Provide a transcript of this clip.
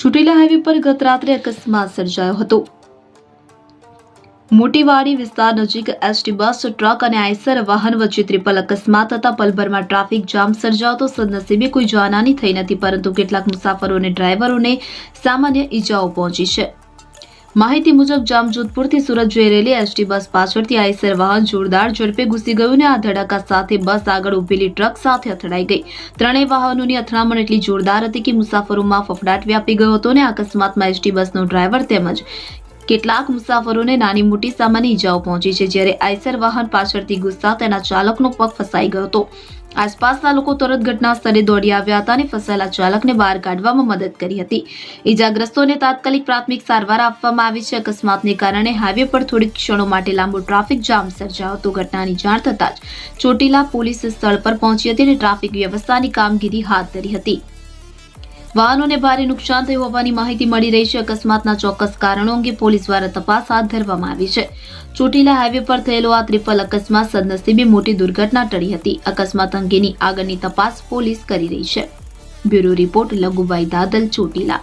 Chotila highway પર ગત રાત્રે અકસ્માત સર્જાયો હતો. મોટીવાડી વિસ્તાર નજીક એસટી બસ ટ્રક અને આઈસર વાહન વચ્ચે ત્રિપલ અકસ્માત થતા પલભરમાં ટ્રાફિક જામ સર્જાતો સદનસીબે કોઈ જાનહાની થઈ નથી, પરંતુ કેટલાક મુસાફરો અને ડ્રાઈવરોને સામાન્ય ઈજાઓ પહોંચી છે. માહિતી મુજબ, જામજોધપુરથી સુરત જઈ રહેલી એસટી બસ પાછળથી આઈસર વાહન જોરદાર ઝડપે ઘૂસી ગયું ને આ ધડાકા સાથે બસ આગળ ઉભેલી ટ્રક સાથે અથડાઈ ગઈ. ત્રણેય વાહનોની અથડામણ એટલી જોરદાર હતી કે મુસાફરોમાં ફફડાટ વ્યાપી ગયો હતો ને અકસ્માતમાં એસટી બસનો ડ્રાઈવર તેમજ કેટલાક મુસાફરોને નાની મોટી સામાન્ય ઈજાઓ પહોંચી છે, જ્યારે આઈસર વાહન પાછળથી ગુસ્સા તેના ચાલકનો પગ ફસાઈ ગયો હતો. આસપાસના લોકો તરત ઘટના સ્થળે દોડી આવ્યા હતા અને ફસાયેલા ચાલકને બહાર કાઢવામાં મદદ કરી હતી. ઈજાગ્રસ્તોને તાત્કાલિક પ્રાથમિક સારવાર આપવામાં આવી છે. અકસ્માતને કારણે હાઈવે પર થોડીક ક્ષણો માટે લાંબો ટ્રાફિક જામ સર્જાયો હતો. ઘટનાની જાણ થતાં જ ચોટીલા પોલીસ સ્થળ પર પહોંચી હતી અને ટ્રાફિક વ્યવસ્થાની કામગીરી હાથ ધરી હતી. વાહનોને ભારે નુકસાન થયું હોવાની માહિતી મળી રહી છે. અકસ્માતના ચોક્કસ કારણો અંગે પોલીસ દ્વારા તપાસ હાથ ધરવામાં આવી છે. ચોટીલા હાઈવે પર થયેલો આ ત્રિપલ અકસ્માત સદનસીબે મોટી દુર્ઘટના ટળી હતી. અકસ્માત અંગેની આગળની તપાસ પોલીસ કરી રહી છે. Bureau report Laghubhai Dadal, Chotila.